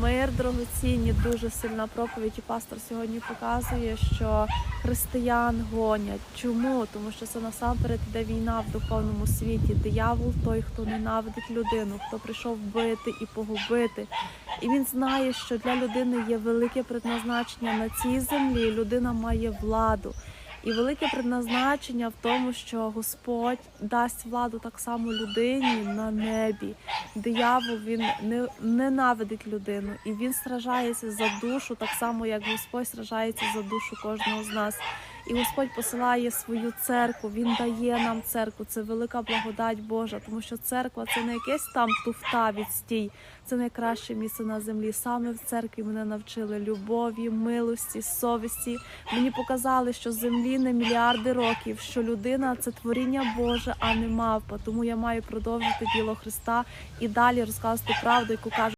Мир дорогоцінні, дуже сильна проповідь. І пастор сьогодні показує, що християн гонять. Чому? Тому що це насамперед іде війна в духовному світі. Диявол той, хто ненавидить людину, хто прийшов бити і погубити. І він знає, що для людини є велике предназначення на цій землі. Людина має владу. І велике предназначення в тому, що Господь дасть владу так само людині на небі. Диявол він не ненавидить людину, і він сражається за душу, так само як Господь сражається за душу кожного з нас. І Господь посилає свою церкву. Він дає нам церкву. Це велика благодать Божа, тому що церква це не якесь там туфта відстій, це найкраще місце на землі. Саме в церкві мене навчили любові, милості, совісті. Мені показали, що землі не мільярди років, що людина це творіння Боже, а не мавпа. Тому я маю продовжити діло Христа і далі розказувати правду, яку каже.